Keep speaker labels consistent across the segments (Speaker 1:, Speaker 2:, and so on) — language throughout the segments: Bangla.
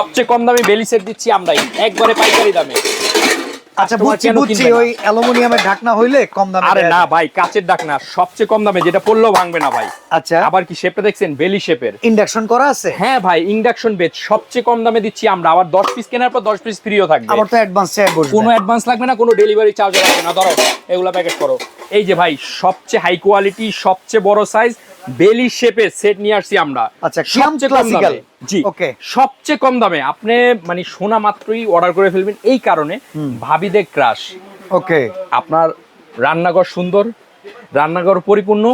Speaker 1: সবচেয়ে কম দামে বেলি সেট দিচ্ছি আমরাই একবারে পাইকারি দামে।
Speaker 2: আচ্ছা বুঝছি বুঝছি ওই অ্যালুমিনিয়ামের ঢাকনা হইলে কম দামে
Speaker 1: আরে না ভাই কাচের সবচেয়ে কম দামে যেটা পড়লেও ভাঙবে না ভাই।
Speaker 2: আচ্ছা।
Speaker 1: আবার কি শেপটা দেখছেন? বেলি শেপের
Speaker 2: ইন্ডাকশন করা আছে?
Speaker 1: হ্যাঁ ভাই ইন্ডাকশন বেড সবচেয়ে কম দামে দিচ্ছি আমরা। আবার দশ পিস কেনার পর দশ পিস ফ্রিও থাকবে।
Speaker 2: আমার তো অ্যাডভান্স চাই বসবে।
Speaker 1: কোনো অ্যাডভান্স লাগবে না কোনো ডেলিভারি চার্জ লাগবে না। ধরো এগুলা প্যাকেট করো। এই যে ভাই সবচেয়ে হাই কোয়ালিটি সবচেয়ে বড় সাইজ বেলি শেপের সেট নিয়ে আসছি আমরা।
Speaker 2: আচ্ছা,
Speaker 1: সবচেয়ে কম দামে। জি
Speaker 2: ওকে।
Speaker 1: সবচেয়ে কম দামে। আপনি মানে সোনা মাত্রই অর্ডার করে ফেলবেন। এই কারণে ভাবিদের ক্রাশ
Speaker 2: ওকে।
Speaker 1: আপনার রান্নাঘর সুন্দর রান্নাঘর পরিপূর্ণ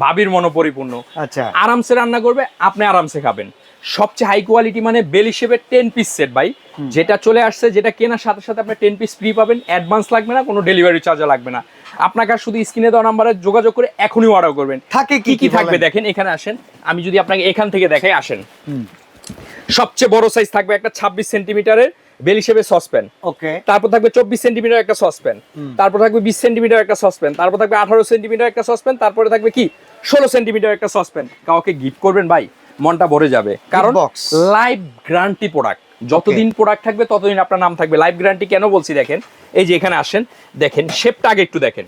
Speaker 1: ভাবির। মনো পরিপূর্ণ।
Speaker 2: আচ্ছা।
Speaker 1: আরামসে রান্না করবে আপনি আরামসে খাবেন। সবচেয়ে হাই কোয়ালিটি মানে বেল হিসেবে টেন পিস সেট ভাই। যেটা চলে আসছে যেটা কেনার সাথে সাথে আপনি টেন পিস ফ্রি পাবেন অ্যাডভান্স লাগবে না কোনো ডেলিভারি চার্জ লাগবে না। আপনাকে শুধু স্ক্রিনে দেওয়া নাম্বারে যোগাযোগ করে এখনই অর্ডার করবেন।
Speaker 2: থাকে
Speaker 1: কি
Speaker 2: কি
Speaker 1: কি থাকবে দেখেন এখানে আসেন। আমি যদি আপনাকে এখান থেকে দেখাই আসেন। সবচেয়ে বড় সাইজ থাকবে একটা ছাব্বিশ সেন্টিমিটারের বেল হিসেবে সসপ্যান
Speaker 2: ওকে
Speaker 1: তারপর থাকবে চব্বিশ সেন্টিমিটার একটা সসপ্যান তারপর থাকবে বিশ সেন্টিমিটার একটা সসপ্যান তারপর থাকবে আঠারো সেন্টিমিটার একটা সসপ্যান তারপরে থাকবে কি? ষোলো সেন্টিমিটার একটা সসপ্যান কাউকে গিফট করবেন ভাই মনটা ভরে যাবে। কারণ লাইভ গ্রান্টি প্রোডাক্ট যতদিন প্রোডাক্ট থাকবে ততদিন আপনার নাম থাকবে। লাইভ গ্যারান্টি কেন বলছি দেখেন? এই যে এখানে আসেন দেখেন শেপটা আগে একটু দেখেন।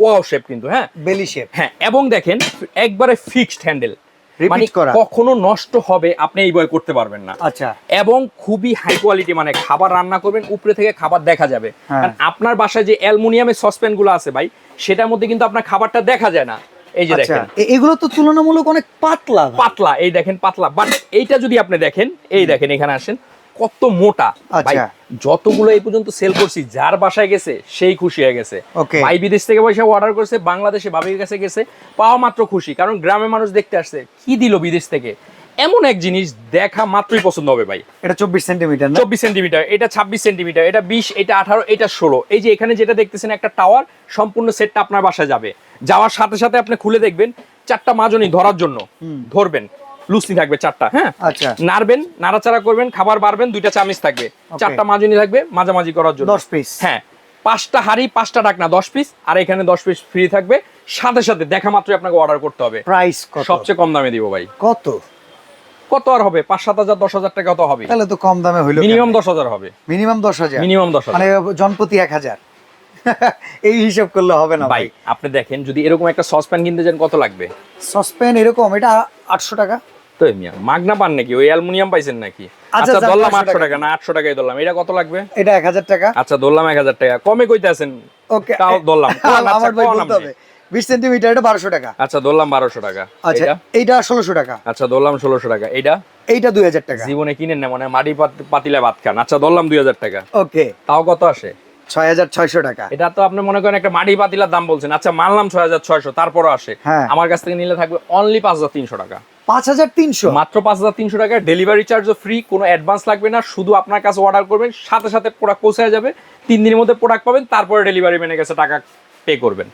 Speaker 1: ওয়াও শেপ কিন্তু হ্যাঁ?
Speaker 2: বেলি শেপ
Speaker 1: হ্যাঁ এবং দেখেন একবারে ফিক্সড হ্যান্ডেল মানে
Speaker 2: করা।
Speaker 1: কখনো নষ্ট হবে আপনি এই বয় করতে পারবেন না।
Speaker 2: আচ্ছা।
Speaker 1: এবং খুবই হাই কোয়ালিটি মানে খাবার রান্না করবেন উপরে থেকে খাবার দেখা যাবে।
Speaker 2: হ্যাঁ।
Speaker 1: কারণ আপনার বাসায় যে অ্যালুমিনিয়ামের সসপ্যানগুলো আছে ভাই সেটার মধ্যে কিন্তু আপনার খাবারটা দেখা যায় না। এই যে
Speaker 2: আচ্ছা
Speaker 1: দেখেন।
Speaker 2: এগুলো তো তুলনামূলক অনেক পাতলা।
Speaker 1: পাতলা এই দেখেন পাতলা। বাট এইটা যদি আপনি দেখেন এই দেখেন এখানে আসেন। কত মোটা? ভাই
Speaker 2: আচ্ছা।
Speaker 1: যতগুলো এই পর্যন্ত সেল করছি যার বাসায় গেছে সেই খুশি হয়ে গেছে। ভাই বিদেশ থেকে পয়সা অর্ডার করছে বাংলাদেশে ভাবির কাছে গেছে পাওয়া মাত্র খুশি। কারণ গ্রামের মানুষ দেখতে আসছে কি দিল বিদেশ থেকে? এমন এক জিনিস দেখা মাত্রই পছন্দ হবে ভাই।
Speaker 2: এটা চব্বিশ সেন্টিমিটার
Speaker 1: চব্বিশ সেন্টিমিটার এটা ছাব্বিশ সেন্টিমিটার এটা বিশ এটা আঠারো এটা ষোলো। এই যে এখানে যেটা দেখতেছেন একটা টাওয়ার সম্পূর্ণ সেটটা আপনার বাসায় যাবে। যাওয়ার সাথে সাথে আপনি খুলে দেখবেন চারটা মাজনি ধরার জন্য ধরবেন। লুসি থাকবে চারটা হ্যাঁ?
Speaker 2: আচ্ছা।
Speaker 1: নাড়বেন নাড়াচাড়া করবেন খাবার বাড়বেন দুইটা চামিচ থাকবে। চারটা মাজনি থাকবে মাঝামাঝি করার জন্য।
Speaker 2: দশ পিস
Speaker 1: হ্যাঁ পাঁচটা হাড়ি পাঁচটা ডাকনা দশ পিস আর এখানে দশ পিস ফ্রি থাকবে। সাথে সাথে দেখা মাত্রই আপনাকে অর্ডার করতে হবে।
Speaker 2: প্রাইস
Speaker 1: সবচেয়ে কম দামে দিব ভাই।
Speaker 2: কত?
Speaker 1: কত আর হবে? পাঁচ সাত হাজার দশ হাজার টাকা তো হবে।
Speaker 2: তাহলে তো কম দামে হইল
Speaker 1: মিনিমাম দশ হাজার হবে।
Speaker 2: মিনিমাম দশ হাজার?
Speaker 1: মিনিমাম দশ
Speaker 2: মানে জনপ্রতি এক হাজার। এই হিসাব করলে হবে না
Speaker 1: ভাই আপনি দেখেন যদি এরকম একটা সসপ্যান কিনতে যান কত লাগবে?
Speaker 2: সসপ্যান এরকম এটা আটশো টাকা।
Speaker 1: তো মিয়া? মাগনা পান নাকি? ওই অ্যালুমিনিয়াম পাইছেন নাকি?
Speaker 2: আচ্ছা,
Speaker 1: আচ্ছা ধরলাম আটশো
Speaker 2: টাকা।
Speaker 1: না আটশো টাকায় ধরলাম। এটা কত লাগবে?
Speaker 2: এটা এক হাজার টাকা।
Speaker 1: আচ্ছা ধরলাম এক হাজার টাকা। কমে কইতে আছেন?
Speaker 2: ওকে।
Speaker 1: তাও ধরলাম। আচ্ছা,
Speaker 2: আমার ভাই বলতে হবে। বিশ সেন্টিমিটার এটা বারোশো টাকা।
Speaker 1: আচ্ছা ধরলাম বারোশো টাকা।
Speaker 2: আচ্ছা
Speaker 1: এটা
Speaker 2: এইটা ষোলোশো টাকা।
Speaker 1: আচ্ছা ধরলাম ষোলোশো টাকা। এটা
Speaker 2: এইটা দুই হাজার টাকা।
Speaker 1: জীবনে কিনেন না মানে মাটি পাত- পাতিলে ভাত খান। আচ্ছা ধরলাম দুই হাজার টাকা।
Speaker 2: ওকে।
Speaker 1: তাও কত আসে?
Speaker 2: ছয় হাজার ছয়শো টাকা।
Speaker 1: এটা তো আপনি মনে করেন একটা মাটি পাতিলার দাম বলছেন। আচ্ছা মানলাম ছয় হাজার ছয়শো তারপরও আসে।
Speaker 2: হ্যাঁ।
Speaker 1: আমার কাছ থেকে নিলে থাকবে অনলি পাঁচ হাজার তিনশো টাকা।
Speaker 2: পাঁচ হাজার তিনশো।
Speaker 1: মাত্র পাঁচ হাজার তিনশো টাকা ডেলিভারি চার্জও ফ্রি কোনো অ্যাডভান্স লাগবে না, শুধু আপনার কাছে অর্ডার করবেন, সাথে সাথে প্রোডাক্ট পৌঁছে যাবে, তিন দিনের মধ্যে প্রোডাক্ট পাবেন, তারপরে ডেলিভারি ম্যানের কাছে টাকা পে করবেন।